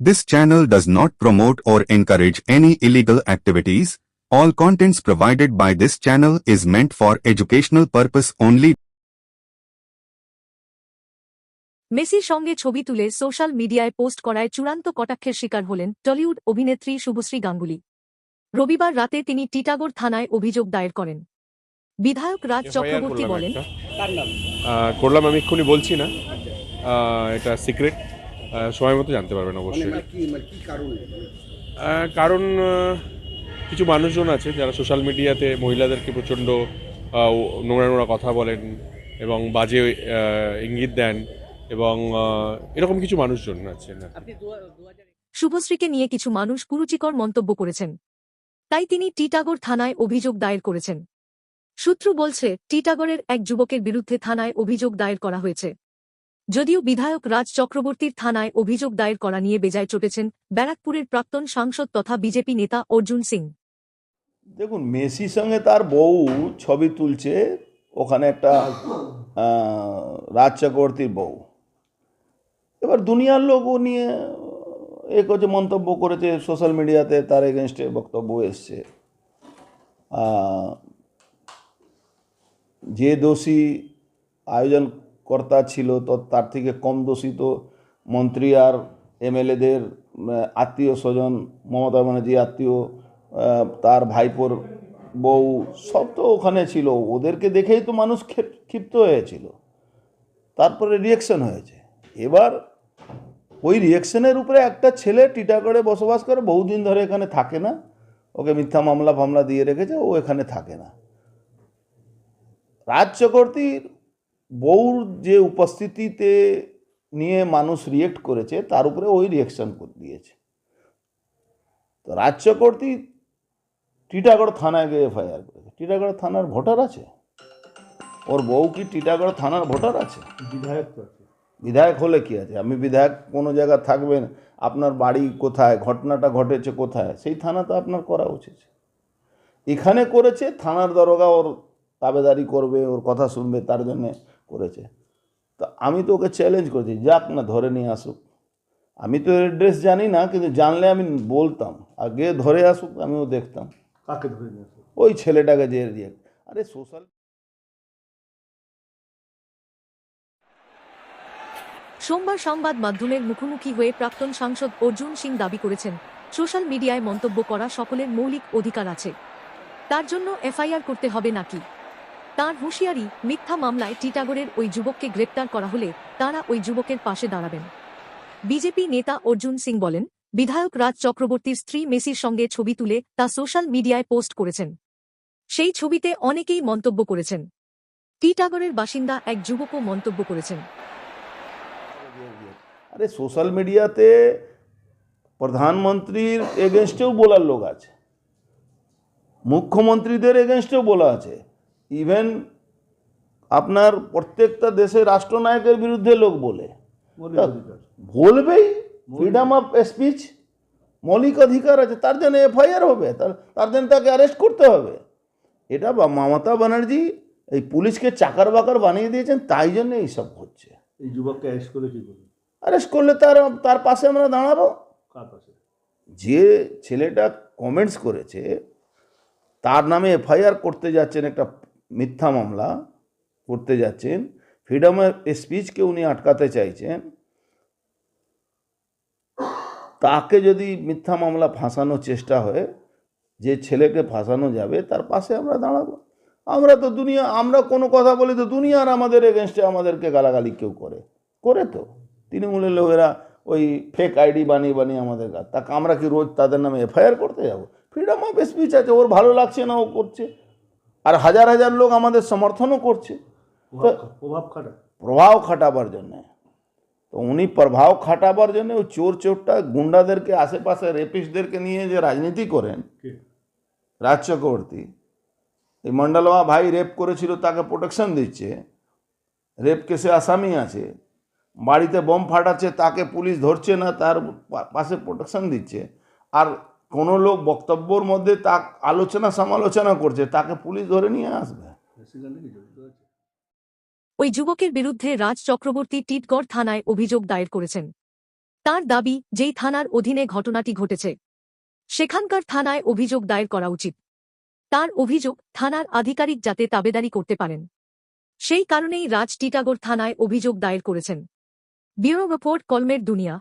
This channel does not promote or encourage any illegal activities. All contents provided by this channel is meant for educational purpose only. মেসির সঙ্গে ছবি তুলে social মিডিয়ায় post করায় চূড়ান্ত কটাক্ষের শিকার হলেন টলিউড অভিনেত্রী শুভশ্রী গাঙ্গুলি রবিবার রাতে তিনি টিটাগড় থানায় অভিযোগ দায়ের করেন বিধায়ক রাজ চক্রবর্তী বলেন আহ, করলাম আমি এক্ষুনি বলছি না এটা সিক্রেট সময় মতো জানতে পারবেন অবশ্যই। মানে কি মানে কারণে? কিছু মানুষজন আছে যারা সোশ্যাল মিডিয়াতে মহিলাদেরকে প্রচণ্ড নোংরা নোংরা কথা বলেন এবং বাজে ইঙ্গিত দেন এবং এরকম কিছু মানুষজন আছে শুভশ্রীকে নিয়ে কিছু মানুষ কুরুচিকর মন্তব্য করেছেন। তাই তিনি টিটাগড় থানায় অভিযোগ দায়ের করেছেন। সূত্র বলছে টিটাগড়ের এক যুবকের বিরুদ্ধে থানায় অভিযোগ দায়ের করা হয়েছে। যদিও বিধায়ক রাজ চক্রবর্তীর থানায় অভিযোগ দায়ের করা নিয়ে বেজায় চটেছেন ব্যারাকপুরের প্রাক্তন সাংসদ তথা বিজেপি নেতা অর্জুন সিং। দেখুন মেসির সঙ্গে তার বউ ছবি তুলছে, ওখানে একটা রাজ চক্রবর্তীর বউ। এবার দুনিয়ার লোক নিয়ে এ করছে, মন্তব্য করেছে, সোশ্যাল মিডিয়াতে তার এগেনস্টে বক্তব্য এসছে। যে দোষী আয়োজনকর্তা ছিল, তো তার থেকে কম দোষিত মন্ত্রী আর এমএলএদের আত্মীয় স্বজন, মমতা ব্যানার্জি আত্মীয় তার ভাইপোর বউ, সব তো ওখানে ছিল। ওদেরকে দেখেই তো মানুষ ক্ষিপ- ক্ষিপ্ত হয়েছিল। তারপরে রিয়েকশন হয়েছে। এবার ওই রিয়েকশনের উপরে একটা ছেলে টিটাগড়ে বসবাস করে, বহুদিন ধরে এখানে থাকে না। ওকে মিথ্যা মামলা ফামলা দিয়ে রেখেছে, ও এখানে থাকে না। রাজ চক্রবর্তীর বউর যে উপস্থিতিতে নিয়ে মানুষ রিয়েক্ট করেছে তার উপরে ওই রিয়েকশন দিয়েছে। তো রাজ চক্রবর্তী টিটাগড় থানায় গিয়ে এফআইআর করেছে। টিটাগড় থানার ভোটার আছে? ওর বউ কি টিটাগড় থানার ভোটার আছে? বিধায়ক বিধায়ক হলে কি আছে? আমি বিধায়ক কোনো জায়গা থাকবেন আপনার বাড়ি কোথায়? ঘটনাটা ঘটেছে কোথায়? সেই থানা তো আপনার করা উচিত। এখানে করেছে থানার দরগা ওর তাবেদারি করবে ওর কথা শুনবে তার জন্যে করেছে। তা আমি তো ওকে চ্যালেঞ্জ করেছি যাক না ধরে নিয়ে আসুক। আমি তো অ্যাড্রেস জানি না কিন্তু জানলে আমি বলতাম। আগে ধরে আসুক আমিও দেখতাম। কাকে ধরে নিয়ে আসো ওই ছেলেটাকে যে রিয়েক্ট আরে সোশ্যাল সোমবার সংবাদ মাধ্যমের মুখোমুখি হয়ে প্রাক্তন সাংসদ অর্জুন সিং দাবি করেছেন সোশ্যাল মিডিয়ায় মন্তব্য করা সকলের মৌলিক অধিকার আছে। তার জন্য এফআইআর করতে হবে নাকি? তার হুঁশিয়ারি মিথ্যা মামলায় টিটাগড়ের ওই যুবককে গ্রেপ্তার করা হলে তারা ওই যুবকের পাশে দাঁড়াবেন। বিজেপি নেতা অর্জুন সিং বলেন, বিধায়ক রাজ চক্রবর্তীর স্ত্রী মেসির সঙ্গে ছবি তুলে তা সোশ্যাল মিডিয়ায় পোস্ট করেছেন। সেই ছবিতে অনেকেই মন্তব্য করেছেন। টিটাগড়ের বাসিন্দা এক যুবকও মন্তব্য করেছেন। আরে সোশ্যাল মিডিয়াতে প্রধানমন্ত্রীর এগেনস্টেও বলার লোক আছে। মুখ্যমন্ত্রীদের এগেনস্টেও বলা আছে। ইভেন আপনার প্রত্যেকটা দেশের রাষ্ট্রনায়কের বিরুদ্ধে লোক বলে। বলবেই ফ্রিডম অফ স্পিচ মৌলিক অধিকার আছে তার জন্য এফআইআর হবে তার তার জন্য তাকে অ্যারেস্ট করতে হবে। এটা বা- মমতা ব্যানার্জি এই পুলিশকে চাকার বাকার বানিয়ে দিয়েছেন তাই জন্য এইসব হচ্ছে। এই যুবককে অ্যারেস্ট করে কি করবে? অ্যারেস্ট করলে তার তার পাশে আমরা দাঁড়াবো। কার পাশে? যে ছেলেটা কমেন্টস করেছে তার নামে এফআইআর করতে যাচ্ছেন একটা মিথ্যা মামলা করতে যাচ্ছেন ফ্রিডম অফ স্পিচকে উনি আটকাতে চাইছেন, তাকে যদি মিথ্যা মামলা ফাঁসানোর চেষ্টা হয়, যে ছেলেকে ফাঁসানো যাবে, তার পাশে আমরা দাঁড়াবো। আমরা তো দুনিয়া, আমরা কোনো কথা বলি তো দুনিয়ার আমাদের এগেনস্টে আমাদেরকে গালাগালি কেউ করে। করে তো। তৃণমূলের লোকেরা ওই ফেক আইডি বানিয়ে বানিয়ে আমাদের গা তাকে আমরা কি রোজ তাদের নামে এফআইআর করতে যাব? ফ্রিডম অফ স্পিচ আছে, ওর ভালো লাগছে না ও করছে। আর হাজার হাজার লোক আমাদের সমর্থনও করছে। প্রভাব খাটা প্রভাব খাটাবার জন্যে। তো উনি প্রভাব খাটাবার জন্য ওই চোর চোরটা গুন্ডাদেরকে আশেপাশে রেপিস্টদেরকে নিয়ে যে রাজনীতি করেন রাজ চক্রবর্তী। এই মন্ডলমা ভাই রেপ করেছিল তাকে প্রোটেকশন দিচ্ছে। রেপ কেসে আসামি আছে। বাড়িতে বোম ফাটাচ্ছে তাকে পুলিশ ধরছে না তার পাশে প্রোটেকশন দিচ্ছে। আর কোনো লোক বক্তব্যর মধ্যে তা আলোচনা সমালোচনা করছে, তাকে পুলিশ ধরে নিয়ে আসবে। ওই যুবকের বিরুদ্ধে রাজ চক্রবর্তী টিটগড় থানায় অভিযোগ দায়ের করেছেন। তার দাবি, যেই থানার অধীনে ঘটনাটি ঘটেছে, সেখানকার থানায় অভিযোগ দায়ের করা উচিত। তার অভিযোগ থানার আধিকারিক যাতে তাবেদারি করতে পারেন। সেই কারণেই রাজ টিটাগড় থানায় অভিযোগ দায়ের করেছেন। ব্যুরো রিপোর্ট, কলমের দুনিয়া।